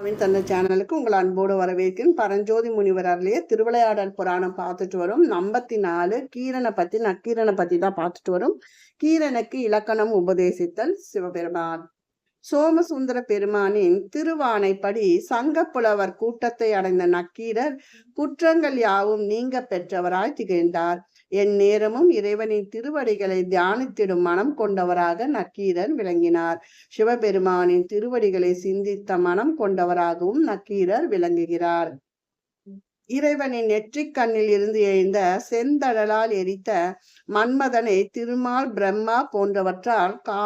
தந்த சேனலுக்கு உங்கள் அன்போடு வரவேற்கிறேன். பரஞ்சோதி முனிவர் அருளிய திருவிளையாடல் புராணம் பார்த்துட்டு வரும். ஐம்பத்தி நாலு கீரனை பத்தி நக்கீரனை பத்தி தான் பார்த்துட்டு வரும். கீரனுக்கு இலக்கணம் உபதேசித்தல் சிவபெருமான். சோமசுந்தர பெருமானின் திருவானைப்படி சங்கப்புலவர் கூட்டத்தை அடைந்த நக்கீரர் குற்றங்கள் யாவும் நீங்க பெற்றவராய் திகழ்ந்தார். என் நேரமும் இறைவனின் திருவடிகளை தியானித்திடும் மனம் கொண்டவராக நக்கீரர் விளங்கினார். சிவபெருமானின் திருவடிகளை சிந்தித்த மனம் கொண்டவராகவும் நக்கீரர் விளங்குகிறார். இறைவனின் நெற்றிக் கண்ணில் இருந்து எழுந்த செந்தடலால் எரித்த மன்மதனை திருமால் பிரம்மா போன்றவற்றால் கா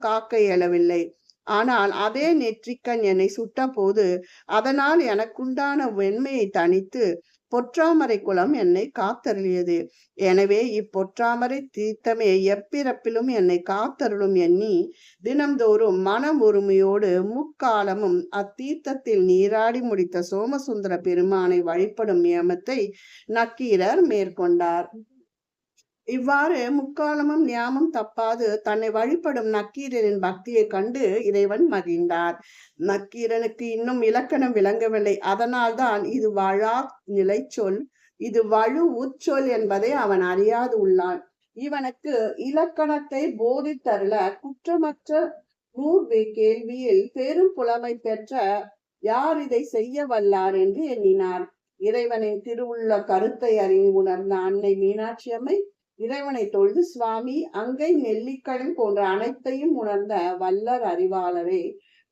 காக்க இயலவில்லை. ஆனால் அதே நெற்றிக்கண் என்னை சுட்ட போது அதனால் எனக்குண்டான வெண்மையை தணித்து பொற்றாமரை குலம் என்னை காத்தருளியது. எனவே இப்பொற்றாமரை தீர்த்தமே எப்பிறப்பிலும் என்னை காத்தருளும் எண்ணி தினம்தோறும் மனம் ஒருமையோடு முக்காலமும் அத்தீர்த்தத்தில் நீராடி முடித்த சோமசுந்தர பெருமானை வழிபடும் நியமத்தை நக்கீரர் மேற்கொண்டார். இவ்வாறு முக்காலமும் நியாமம் தப்பாது. தன்னை வழிபடும் நக்கீரனின் பக்தியை கண்டு இறைவன் மகிழ்ந்தார். நக்கீரனுக்கு இன்னும் இலக்கணம் விளங்கவில்லை. அதனால்தான் இது வாழா நிலைச்சொல். இது வலு உச்சொல் என்பதை அவன் அறியாது உள்ளான். இவனுக்கு இலக்கணத்தை போதித்தருள குற்றமற்ற நூர்வே கேள்வியில் பெரும் புலமை பெற்ற யார் இதை செய்ய வல்லார் என்று எண்ணினார். இறைவனின் திருவுள்ள கருத்தை அறிந்து உணர்ந்த அன்னை மீனாட்சி அம்மை இறைவனை தொழுது சுவாமி அங்கை நெல்லிக்கடன் போன்ற அனைத்தையும் உணர்ந்த வல்லர் அறிவாளரே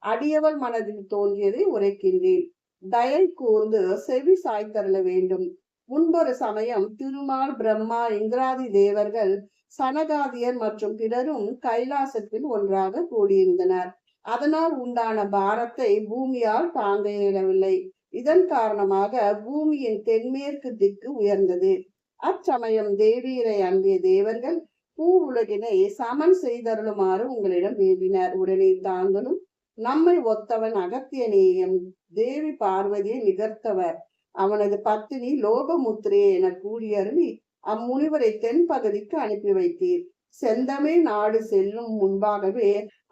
அடியவள் மனதில் தோன்றியதை உரைக்கின்றேன். தயை கூர்ந்து செவி சாய்த்தருள வேண்டும். முன்பொரு சமயம் திருமால் பிரம்மா இந்திராதி தேவர்கள் சனகாதியர் மற்றும் பிறரும் கைலாசத்தில் ஒன்றாக கூடியிருந்தனர். அதனால் உண்டான பாரத்தை பூமியால் தாங்க இயலவில்லை. இதன் காரணமாக பூமியின் தென்மேற்கு திக்கு உயர்ந்தது. அச்சமயம் தேவீரை அன்பிய தேவர்கள் பூ உலகினை சமன் செய்தருளுமாறு உங்களிடம் வேண்டினார். உடனே தாங்களும் நம்மை ஒத்தவன் அகத்தியனேயம் தேவி பார்வதியை நிகர்த்தவர். அவனது பத்தினி லோகமுத்திரையை என கூடியருளி அம்முனிவரை தென்பகுதிக்கு அனுப்பி வைத்தீர். செந்தமே நாடு செல்லும் முன்பாகவே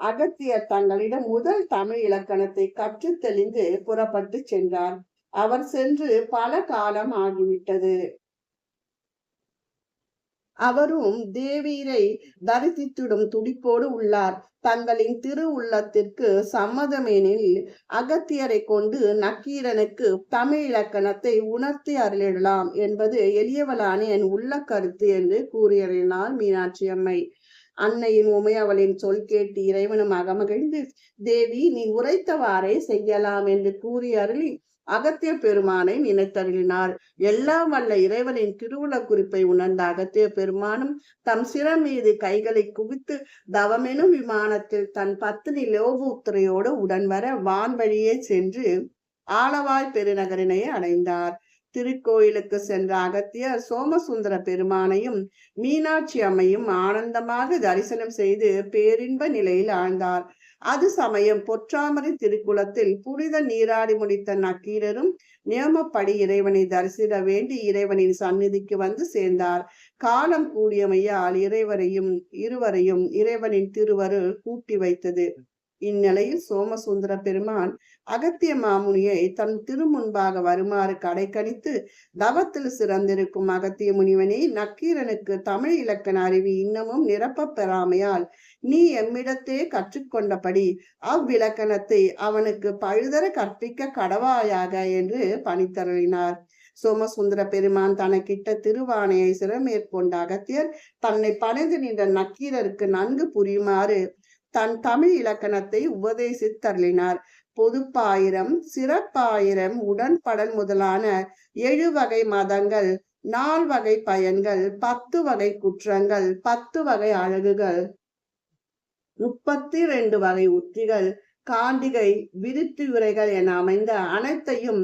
அகத்தியர் தங்களிடம் முதல் தமிழ் இலக்கணத்தை கற்று தெளிந்து புறப்பட்டு சென்றார். அவர் சென்று பல காலம் ஆகிவிட்டது. அவரும் தேவீரை தரிசித்திடும் துடிப்போடு உள்ளார். தங்களின் திரு உள்ளத்திற்கு சம்மதமெனில் அகத்தியரை கொண்டு நக்கீரனுக்கு தமிழ் இலக்கணத்தை உணர்த்தி அருளிடலாம் என்பது எளியவளான என் உள்ள கருத்து என்று கூறியறினார் மீனாட்சி அம்மை. அன்னையின் உமையவளின் சொல் கேட்டு இறைவனும் அகமகிழ்ந்து தேவி நீ உரைத்தவாறே செய்யலாம் என்று கூறி அருளி அகத்திய பெருமானை நினைத்தருளினார். எல்லாம் வல்ல இறைவனின் திருவுள குறிப்பை உணர்ந்த அகத்திய பெருமானும் தம் சிரம் மீது கைகளை குவித்து தவமெனும் விமானத்தில் தன் பத்தினி லோபுத்திரையோடு உடன் வர வான்வழியே சென்று ஆலவாய் பெருநகரினை அடைந்தார். திருக்கோயிலுக்கு சென்ற அகத்தியர் சோமசுந்தர பெருமானையும் மீனாட்சி அம்மையும் ஆனந்தமாக தரிசனம் செய்து பேரின்ப நிலையில் ஆழ்ந்தார். அது சமயம் பொற்றாமரை திருக்குளத்தில் புனித நீராடி முடித்த நக்கீரரும் நியமப்படி இறைவனை தரிசிட வேண்டி இறைவனின் சந்நிதிக்கு வந்து சேர்ந்தார். காலம் கூடியமையால் இறைவரையும் இருவரையும் இறைவனின் திருவருள் கூட்டி வைத்தது. இந்நிலையில் சோமசுந்தர பெருமான் அகத்திய மாமுனியை தன் திருமுன்பாக வருமாறு கடைக்கணித்து தவத்தில் சிறந்திருக்கும் அகத்திய முனிவனே நக்கீரனுக்கு தமிழ் இலக்கண அறிவு இன்னமும் நிரப்ப பெறாமையால் நீ எம்மிடத்தே கற்றுக்கொண்டபடி அவ்விலக்கணத்தை அவனுக்கு பழுதர கற்பிக்க கடவாயாக என்று பணித்தருளினார். சோமசுந்தர பெருமான் தனக்கிட்ட திருவானையை சிறமேற்கொண்ட அகத்தியர் தன்னை பணிந்து நின்ற நக்கீரருக்கு நன்கு புரியுமாறு தன் தமிழ் இலக்கணத்தை உபதேசித்தருளினார் பொதுப்பாயிரம் சிறப்பாயிரம் உடன்படல் முதலான ஏழு வகை மதங்கள் நால் வகை பயன்கள் பத்து வகை குற்றங்கள் பத்து வகை அழகுகள் முப்பத்தி ரெண்டு வகை உத்திகள் காண்டிகை விருத்தியுரைகள் என அமைந்த அனைத்தையும்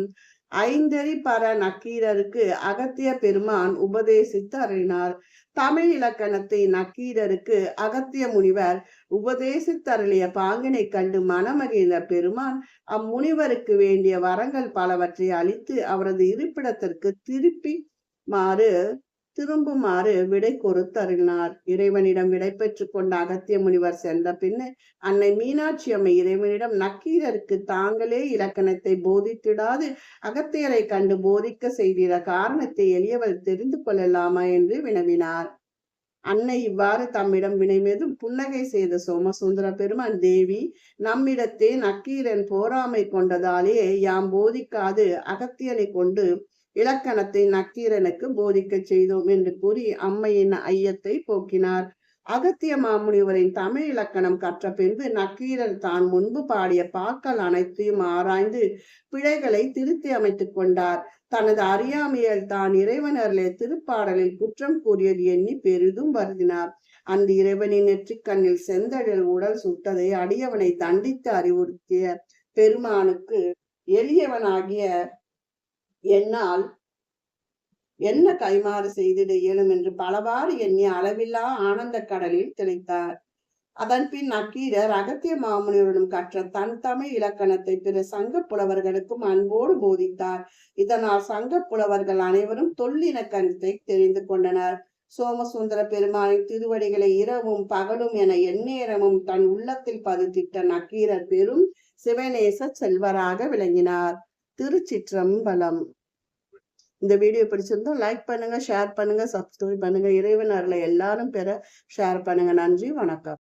ஐந்தறி பர நக்கீரருக்கு அகத்திய பெருமான் உபதேசித்து அருளினார். தமிழ் இலக்கணத்தை நக்கீரருக்கு அகத்திய முனிவர் உபதேசித்தருளிய பாங்கினை கண்டு மனமகிழ்ந்த பெருமான் அம்முனிவருக்கு வேண்டிய வரங்கள் பலவற்றை அளித்து அவரது இருப்பிடத்திற்கு திருப்பி மாறு திரும்புமாறு விடை கொடுத்தருளினார். இறைவனிடம் விடை பெற்று கொண்ட அகத்திய முனிவர் சென்ற பின்னு அன்னை மீனாட்சி அம்மை இறைவனிடம் நக்கீரருக்கு தாங்களே இலக்கணத்தை போதித்திடாது. அகத்தியரை கண்டு போதிக்க செய்திட காரணத்தை எளியவர் தெரிந்து கொள்ளலாமா? என்று வினவினார். அன்னை இவ்வாறு தம்மிடம் வினைமேதும் புன்னகை செய்த சோமசுந்தர பெருமான் தேவி நம்மிடத்தே நக்கீரன் போராமை கொண்டதாலே யாம் போதிக்காது. அகத்தியனை கொண்டு இலக்கணத்தை நக்கீரனுக்கு போதிக்க செய்தோம் என்று கூறி அம்மையின் ஐயத்தை போக்கினார். அகத்திய மாமுனிவரின் தமிழ் இலக்கணம் கற்ற பின்பு நக்கீரன் தான் முன்பு பாடிய பாக்கள் அனைத்தையும் ஆராய்ந்து பிழைகளை திருத்தி அமைத்துக் கொண்டார். தனது அறியாமையால் தான் இறைவனர்களே திருப்பாடலில் குற்றம் கூறியது எண்ணி பெரிதும் வருதினார் அந்த இறைவனின் நெற்றிக்கண்ணில் செந்தழல் உடல் சுட்டதை அடியவனை தண்டித்து அறிவுறுத்திய பெருமானுக்கு எளியவனாகிய என்னால் என்ன கைமாறு செய்திட இயலும் என்று பலவாறு எண்ணி அளவில்லா ஆனந்த கடலில் திளைத்தார். அதன் பின் அக்கீரர் அகத்திய மாமுனிவரிடம் கற்ற தன் தமிழ் இலக்கணத்தை பிற சங்க புலவர்களுக்கும் அன்போடு போதித்தார். இதனால் சங்க புலவர்கள் அனைவரும் தொல்லினக்கணத்தை தெரிந்து கொண்டனர். சோமசுந்தர பெருமானின் திருவடிகளை இரவும் பகலும் என எந்நேரமும் தன் உள்ளத்தில் பதித்திட்ட நக்கீரர் பெரும் சிவநேச செல்வராக விளங்கினார். திருச்சிற்றம்பலம். இந்த வீடியோ பிடிச்சிருந்தோம் லைக் பண்ணுங்க ஷேர் பண்ணுங்க சப்ஸ்கிரைப் பண்ணுங்க. இறைவன் அருளை எல்லாரும் பெற ஷேர் பண்ணுங்க. நன்றி வணக்கம்.